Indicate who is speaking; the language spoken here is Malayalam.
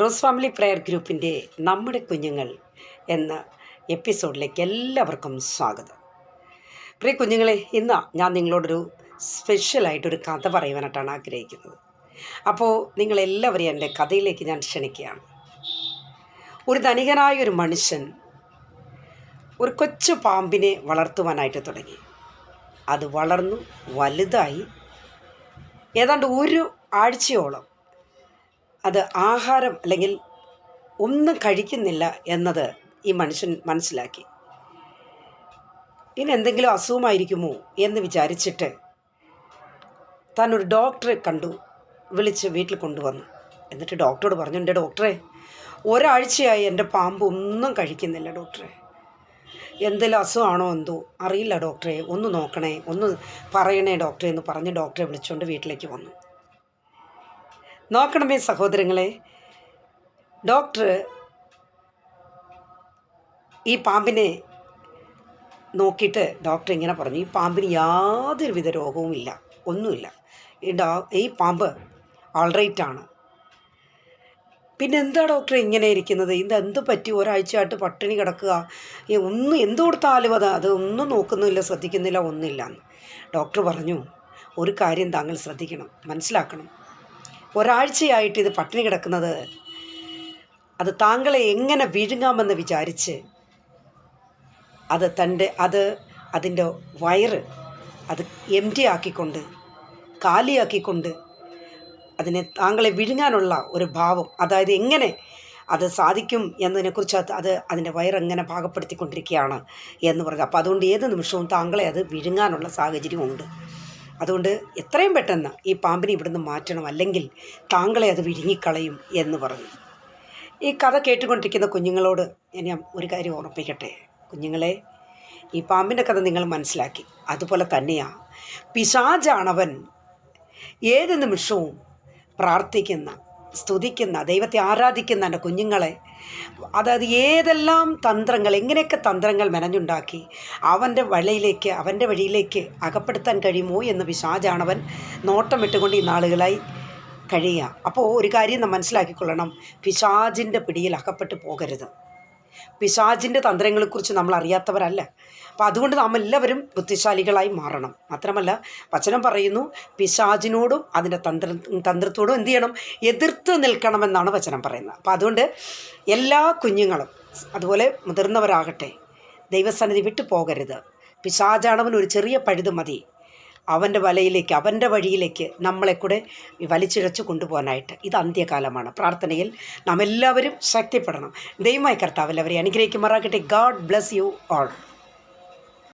Speaker 1: റോസ് ഫാമിലി പ്രയർ ഗ്രൂപ്പിന്റെ നമ്മുടെ കുഞ്ഞുങ്ങൾ എന്ന എപ്പിസോഡിലേക്ക് എല്ലാവർക്കും സ്വാഗതം. പ്രിയ കുഞ്ഞുങ്ങളെ ഇന്ന് ഞാൻ നിങ്ങളോടൊരു സ്പെഷ്യലായിട്ടൊരു കഥ പറയുവാനായിട്ടാണ് ആഗ്രഹിക്കുന്നത്. അപ്പോൾ നിങ്ങളെല്ലാവരെയും എന്റെ കഥയിലേക്ക് ഞാൻ ക്ഷണിക്കുകയാണ്. ഒരു ധനികനായ ഒരു മനുഷ്യൻ ഒരു കൊച്ചു പാമ്പിനെ വളർത്തുവാനായിട്ട് തുടങ്ങി. അത് വളർന്നു വലുതായി. ഏതാണ്ട് ഒരു ആഴ്ചയോളം അത് ആഹാരം അല്ലെങ്കിൽ ഒന്നും കഴിക്കുന്നില്ല എന്നത് ഈ മനുഷ്യൻ മനസ്സിലാക്കി. ഇനി എന്തെങ്കിലും അസുഖമായിരിക്കുമോ എന്ന് വിചാരിച്ചിട്ട് താൻ ഒരു ഡോക്ടറെ കണ്ടു വിളിച്ച് വീട്ടിൽ കൊണ്ടുവന്നു. എന്നിട്ട് ഡോക്ടറോട് പറഞ്ഞു എന്റെ ഡോക്ടറെ ഒരാഴ്ചയായി എന്റെ പാമ്പ് ഒന്നും കഴിക്കുന്നില്ല ഡോക്ടറെ. എന്തെങ്കിലും അസുഖമാണോ എന്തോ? അറിയില്ല ഡോക്ടറെ ഒന്ന് നോക്കണേ ഒന്ന് പറയണേ ഡോക്ടറെ എന്ന് പറഞ്ഞ് ഡോക്ടറെ വിളിച്ചുകൊണ്ട് വീട്ടിലേക്ക് വന്നു. നോക്കണമേ സഹോദരങ്ങളെ. ഡോക്ടർ ഈ പാമ്പിനെ നോക്കിയിട്ട് ഡോക്ടർ ഇങ്ങനെ പറഞ്ഞു ഈ പാമ്പിന് യാതൊരുവിധ രോഗവും ഇല്ല ഒന്നുമില്ല. ഈ ഡോ ഈ പാമ്പ് ആൾറൈറ്റാണ് പിന്നെ എന്താ ഡോക്ടർ ഇങ്ങനെ ഇരിക്കുന്നത്? ഇത് എന്ത് പറ്റി? ഒരാഴ്ചയായിട്ട് പട്ടിണി കിടക്കുക. ഒന്നും എന്ത് കൊടുത്താലും അത് അത് ഒന്നും നോക്കുന്നില്ല ശ്രദ്ധിക്കുന്നില്ല ഒന്നുമില്ല ഡോക്ടർ പറഞ്ഞു ഒരു കാര്യം താങ്കൾ ശ്രദ്ധിക്കണം മനസ്സിലാക്കണം. ഒരാഴ്ചയായിട്ട് ഇത് പട്ടിണി കിടക്കുന്നത്. അത് താങ്കളെ എങ്ങനെ വിഴുങ്ങാമെന്ന് വിചാരിച്ച് അത് തന്റെ അത് അതിന്റെ വയറ് അത് എം ടി ആക്കിക്കൊണ്ട് കാലിയാക്കിക്കൊണ്ട് അതിനെ താങ്കളെ വിഴുങ്ങാനുള്ള ഒരു ഭാവം അതായത് എങ്ങനെ അത് സാധിക്കും എന്നതിനെക്കുറിച്ച് അത് അത് അതിന്റെ വയറെങ്ങനെ പാകപ്പെടുത്തിക്കൊണ്ടിരിക്കുകയാണ് എന്ന് പറഞ്ഞു. അപ്പോൾ അതുകൊണ്ട് ഏത് നിമിഷവും താങ്കളെ അത് വിഴുങ്ങാനുള്ള സാഹചര്യമുണ്ട്. അതുകൊണ്ട് എത്രയും പെട്ടെന്ന് ഈ പാമ്പിനെ ഇവിടുന്ന് മാറ്റണം അല്ലെങ്കിൽ താങ്കളെ അത് വിഴുങ്ങിക്കളയും എന്ന് പറഞ്ഞു. ഈ കഥ കേട്ടുകൊണ്ടിരിക്കുന്ന കുഞ്ഞുങ്ങളോട് ഞാൻ ഒരു കാര്യം ഓർമ്മിപ്പിക്കട്ടെ. കുഞ്ഞുങ്ങളെ ഈ പാമ്പിന്റെ കഥ നിങ്ങൾ മനസ്സിലാക്കി. അതുപോലെ തന്നെയാണ് പിശാജാണവൻ ഏത് നിമിഷവും പ്രാർത്ഥിക്കുന്ന സ്തുതിക്കുന്ന ദൈവത്തെ ആരാധിക്കുന്ന എന്റെ കുഞ്ഞുങ്ങളെ. അതായത് ഏതെല്ലാം തന്ത്രങ്ങൾ എങ്ങനെയൊക്കെ തന്ത്രങ്ങൾ മെനഞ്ഞുണ്ടാക്കി അവന്റെ വഴിയിലേക്ക് അവന്റെ വഴിയിലേക്ക് അകപ്പെടുത്താൻ കഴിയുമോ എന്ന് പിശാചാണവൻ നോട്ടം ഇട്ടുകൊണ്ട് ഈ നാളുകളായി കഴിയുക. അപ്പോൾ ഒരു കാര്യം നാം മനസ്സിലാക്കിക്കൊള്ളണം. പിശാജിന്റെ പിടിയിൽ അകപ്പെട്ടു പോകരുത്. പിശാജിന്റെ തന്ത്രങ്ങളെക്കുറിച്ച് നമ്മൾ അറിയാത്തവരല്ല അപ്പോൾ അതുകൊണ്ട് നാം എല്ലാവരും ബുദ്ധിശാലികളായി മാറണം. മാത്രമല്ല വചനം പറയുന്നു പിശാജിനോടും അതിന്റെ തന്ത്ര തന്ത്രത്തോടും എന്ത് ചെയ്യണം? എതിർത്ത് നിൽക്കണമെന്നാണ് വചനം പറയുന്നത്. അപ്പോൾ അതുകൊണ്ട് എല്ലാ കുഞ്ഞുങ്ങളും അതുപോലെ മുതിർന്നവരാകട്ടെ ദൈവസന്നിധി വിട്ടു പോകരുത് പിശാജാണവൻ ഒരു ചെറിയ പഴുത് മതി അവന്റെ വലയിലേക്ക് അവന്റെ വഴിയിലേക്ക് നമ്മളെ കൂടെ വലിച്ചിഴച്ചു കൊണ്ടുപോകാനായിട്ട്. ഇത് അന്ത്യകാലമാണ്. പ്രാർത്ഥനയിൽ നാം എല്ലാവരും ശക്തിപ്പെടണം. ദൈവമായി കർത്താവ് എല്ലാവരെയും അനുഗ്രഹിക്കുമാറാകട്ടെ. God bless you all